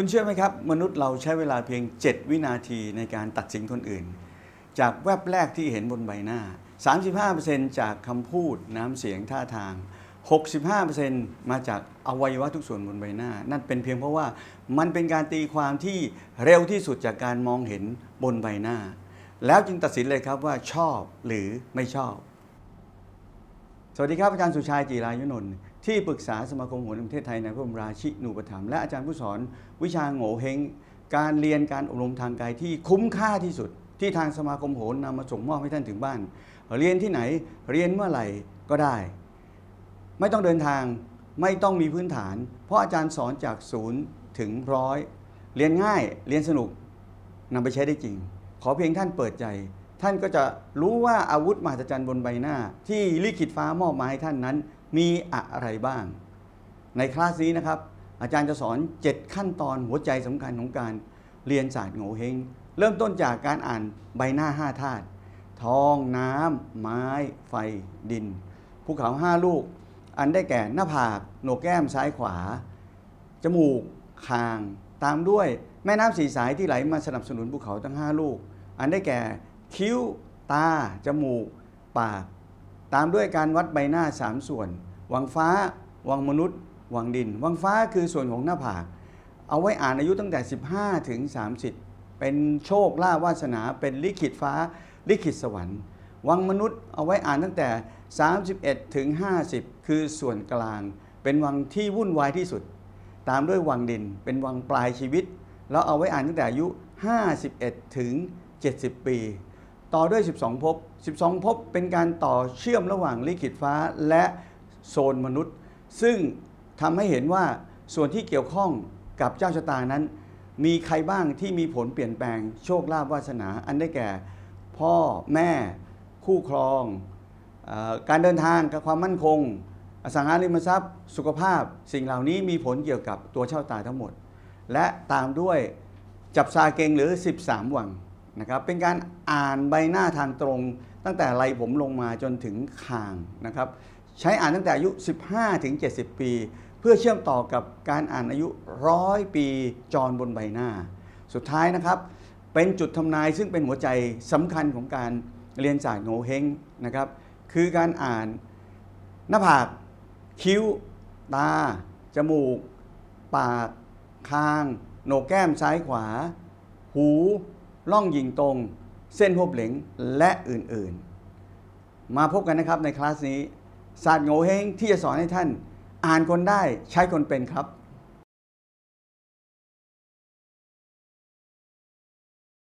คุณเชื่อไหมครับ มนุษย์เราใช้เวลาเพียง 7 วินาทีในการตัดสินคนอื่น จากแวบแรกที่เห็นบนใบหน้า 35%จากคำพูดน้ำเสียงท่าทาง 65%มาจากอวัยวะทุกส่วนบนใบหน้า นั่นเป็นเพียงเพราะว่ามันเป็นการตีความที่เร็วที่สุดจากการมองเห็นบนใบหน้า แล้วจึงตัดสินเลยครับว่าชอบหรือไม่ชอบ สวัสดีครับอาจารย์สุชายจีรายุนนท์ ที่ปรึกษาสมาคมโหนแห่งประเทศไทยในพระบรมราชินูปถัมภ์และอาจารย์ผู้สอนวิชาโง่เฮงการเรียนการอบรมทางกายที่คุ้มค่าที่สุด ที่ทางสมาคมโหนนำมาส่งมอบให้ท่านถึงบ้าน เรียนที่ไหนเรียนเมื่อไหร่ก็ได้ ไม่ต้องเดินทางไม่ต้องมีพื้นฐาน เพราะอาจารย์สอนจากศูนย์ถึงร้อยเรียนง่ายเรียนสนุกนำไปใช้ได้จริง ขอเพียงท่านเปิดใจ ท่านก็จะรู้ว่าอาวุธมหัศจรรย์บนใบหน้า ที่ลิขิตฟ้ามอบมาให้ท่านนั้น มีอะไรบ้าง ในคลาสนี้นะครับ อาจารย์จะสอน 7 ขั้นตอนหัวใจสำคัญของการเรียนศาสตร์โงเฮงเริ่มต้นจากการอ่านใบหน้า5ธาตุทองน้ำไม้ ไฟดินภูเขา5ลูก อันได้แก่หน้าผากโหนกแก้มซ้ายขวา จมูกคาง ตามด้วยแม่น้ำสีสายที่ไหลมาสนับสนุนภูเขาทั้ง 5 ลูก อันได้แก่คิ้ว ตา จมูก ปาก ตามด้วยการวัดใบหน้า 3 ส่วน วังฟ้า วังมนุษย์ วังดิน วังฟ้าคือส่วนของหน้าผาก เอาไว้อ่านอายุตั้งแต่ 15 ถึง 30 เป็นโชคลาภวาสนา เป็นลิขิตฟ้า ลิขิตสวรรค์ วังมนุษย์เอาไว้อ่านตั้งแต่ 31 ถึง 50 คือส่วนกลาง เป็นวังที่วุ่นวายที่สุด ตามด้วยวังดิน เป็นวังปลายชีวิต แล้วเอาไว้อ่านตั้งแต่อายุ 51 ถึง 70 ปี ต่อด้วย 12ภพ12ภพเป็นการต่อเชื่อมระหว่างลิขิตฟ้าและโซนมนุษย์ ซึ่งทำให้เห็นว่าส่วนที่เกี่ยวข้องกับเจ้าชะตานั้น มีใครบ้างที่มีผลเปลี่ยนแปลงโชคลาภวาสนา อันได้แก่ พ่อแม่ คู่ครองอการเดินทางกับความมั่นคง อสังหาริมทรัพย์ สุขภาพ สิ่งเหล่านี้มีผลเกี่ยวกับตัวเช่าตาทั้งหมด และตามด้วยจับซาเกงหรือ 13 วัง นะครับเป็นการอ่านใบหน้าทางตรง ตั้งแต่ไหลผมลงมาจนถึงคางนะครับใช้อ่านตั้งแต่อายุ 15 ถึง 70 ปี เพื่อเชื่อมต่อกับการอ่านอายุร้อยปีจรบนใบหน้า สุดท้ายนะครับเป็นจุดทำนายซึ่งเป็นหัวใจสำคัญของการเรียนศาสตร์โงเฮงนะครับคือการอ่านหน้าผาก คิ้ว ตา จมูก ปาก คาง โหนกแก้มซ้ายขวา หู ล่องยิงตรง เส้นหัวเหลงและอื่นๆ มาพบกันนะครับในคลาสนี้ศาสตร์โงเฮงที่จะสอนให้ท่าน อ่านคนได้ใช้คนเป็นครับ